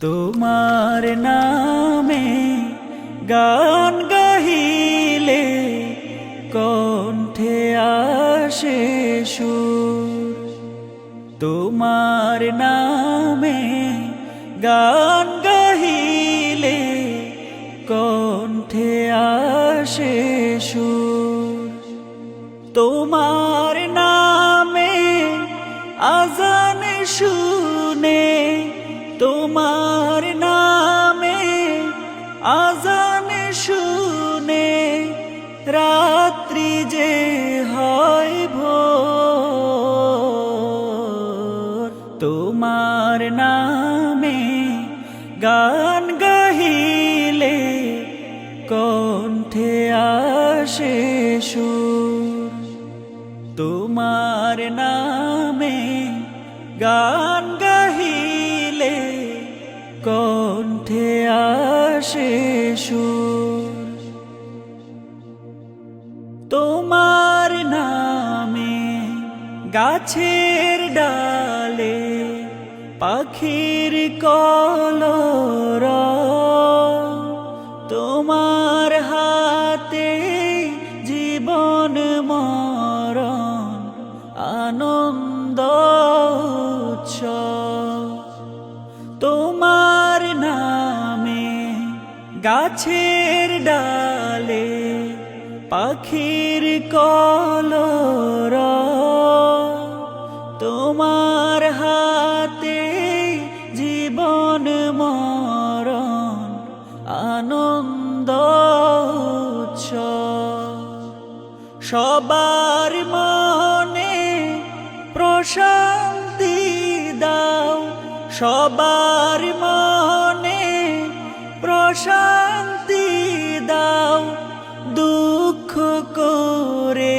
তোমার নামে গান গাহিলে কণ্ঠে আসে সুর। তোমার নামে গান গাহিলে কণ্ঠে আসে সুর। তোমার নামে আজান শুনে তোমার আজান শুনে রাত্রি যে হয় ভোর। তোমার নামে গান গাহিলে কণ্ঠে আসে সুর। তোমার নামে গান গাহিলে কণ্ঠে সুর তোমার নামে গাছের ডালে পাখির কলর তোমার হাতে জীবন মরণ আনন্দ উৎসব। গাছের ডালে পাখির কলর তোমার হাতে জীবন মরণ আনন্দ। সবার মনে প্রশান্তি দাও সবার মনে প্রশান্তি দাও দুঃখ করে